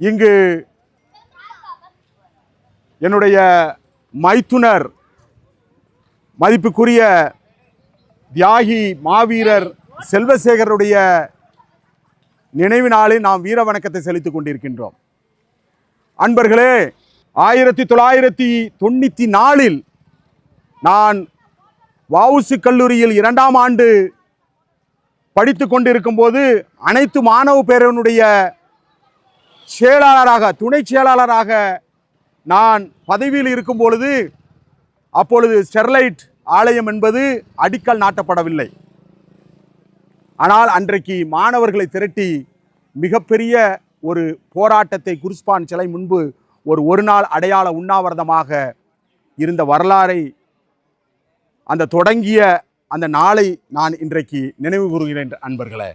இங்கு என்னுடைய மைத்துனர் மதிப்புக்குரிய தியாகி மாவீரர் செல்வசேகருடைய நினைவு நாளில் நாம் வீர வணக்கத்தை செலுத்திக் கொண்டிருக்கின்றோம். அன்பர்களே ஆயிரத்தி தொள்ளாயிரத்தி தொண்ணூற்றி நாலில் நான் வவுசு கல்லூரியில் இரண்டாம் ஆண்டு படித்து கொண்டிருக்கும் போது அனைத்து மாணவ பேரவனுடைய செயலாளராக துணை செயலாளராக நான் பதவியில் இருக்கும் பொழுது அப்பொழுது ஸ்டெர்லைட் ஆலயம் என்பது அடிக்கல் நாட்டப்படவில்லை. ஆனால் அன்றைக்கு மாணவர்களை திரட்டி மிகப்பெரிய ஒரு போராட்டத்தை குருஸ்பான் சிலை முன்பு ஒரு ஒரு நாள் அடையாள உண்ணாவிரதமாக இருந்த வரலாறை அந்த தொடங்கிய அந்த நாளை நான் இன்றைக்கு நினைவு கூறுகிறேன் அன்பர்களே.